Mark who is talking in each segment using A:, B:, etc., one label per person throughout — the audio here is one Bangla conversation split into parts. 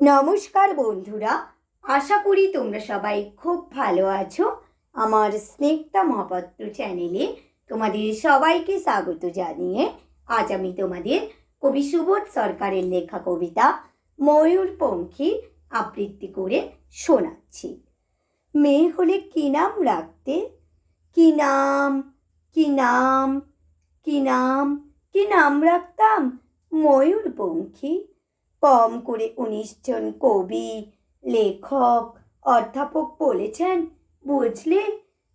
A: নমস্কার বন্ধুরা, আশা করি তোমরা সবাই খুব ভালো আছো। আমার স্নেহতা মহাপাত্র চ্যানেলে তোমাদের সবাইকে স্বাগত জানিয়ে আজ আমি তোমাদের কবি সুবোধ সরকারের লেখা কবিতা ময়ূরপঙ্খী আবৃত্তি করে শোনাচ্ছি। মেয়ে হলে কী নাম রাখতে? কি নাম কি নাম কি নাম কি নাম রাখতাম ময়ূরপঙ্খী? কম করে উনিশ জন কবি, লেখক, অধ্যাপক বলেছেন, বুঝলে,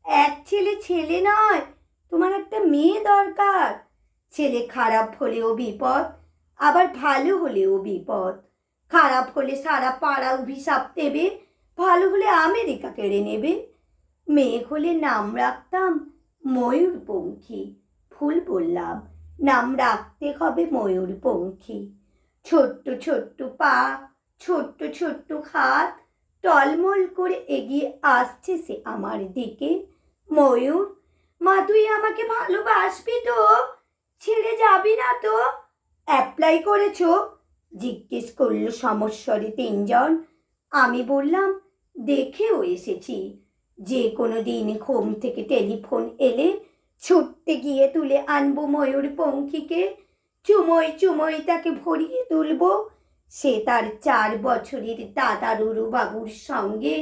A: এক ছেলে ছেলে নয়, তোমার একটা মেয়ে দরকার। ছেলে খারাপ হলেও বিপদ, আবার ভালো হলেও বিপদ। খারাপ হলে সারা পাড়া অভিশাপ দেবে, ভালো হলে আমেরিকা কেড়ে নেবে। মেয়ে হলে নাম রাখতাম ময়ূরপঙ্খী ফুল বললাম, নাম রাখতে হবে ময়ূরপঙ্খী। ছোট্ট ছোট্ট পা, ছোট্ট ছোট্ট হাত, টলমল করে এগিয়ে আসছে সে আমার দিকে। ময়ূর, মা, তুই আমাকে ভালোবাসবি তো? ছেড়ে যাবি না তো? অ্যাপ্লাই করেছ? জিজ্ঞেস করল সমস্বরে তিনজন। আমি বললাম, দেখেও এসেছি। যে কোনো দিন ঘুম থেকে টেলিফোন এলে ছুটতে গিয়ে তুলে আনব ময়ূর পঙ্খীকে। চুমোয় চুমোয় তাকে ভরিয়ে তুলব। সে তার চার বছরের দাদারুরু বাবুর সঙ্গে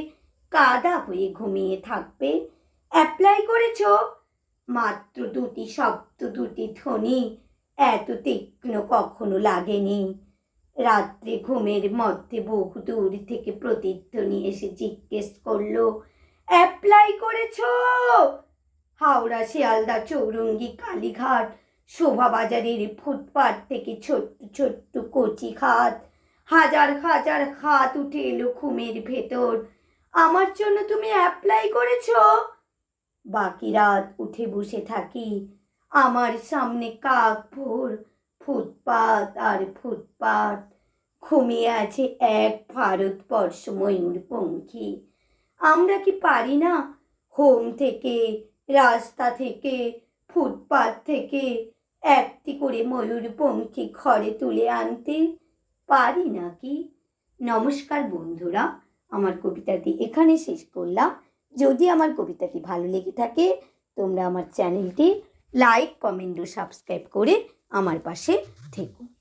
A: কাদা হয়ে ঘুমিয়ে থাকবে। অ্যাপ্লাই করেছ? মাত্র দুটি শব্দ, দুটি ধ্বনি, এত তীক্ষ্ণ কখনো লাগেনি। রাত্রে ঘুমের মধ্যে বহু দূর থেকে প্রতিধ্বনি এসে জিজ্ঞেস করল, অ্যাপ্লাই করেছ? হাওড়া, শিয়ালদা, চৌরঙ্গি, কালীঘাট শোভাবাজারের ফুটপাত থেকে ছোট্ট ছোট্ট কচি খাত, হাজার হাজার হাত উঠে এলো ঘুমের ভেতর। আমার জন্য তুমি অ্যাপ্লাই করেছ? বাকি রাত উঠে বসে থাকি। আমার সামনে কাক ভোর, ফুটপাত আর ফুটপাত। ঘুমিয়ে আছে এক ভারতবর্ষ ময়ূর পঙ্খী। আমরা কি পারি না? হোম থেকে, রাস্তা থেকে ফুটপাত থেকে একটি করে ময়ূর ময়ূরপঙ্খী ঘরে তুলে আনতে পারি নাকি? নমস্কার বন্ধুরা, আমার কবিতাটি এখানে শেষ করলাম। যদি আমার কবিতাটি ভালো লেগে থাকে, তোমরা আমার চ্যানেলটি লাইক, কমেন্ট ও সাবস্ক্রাইব করে আমার পাশে থেকো।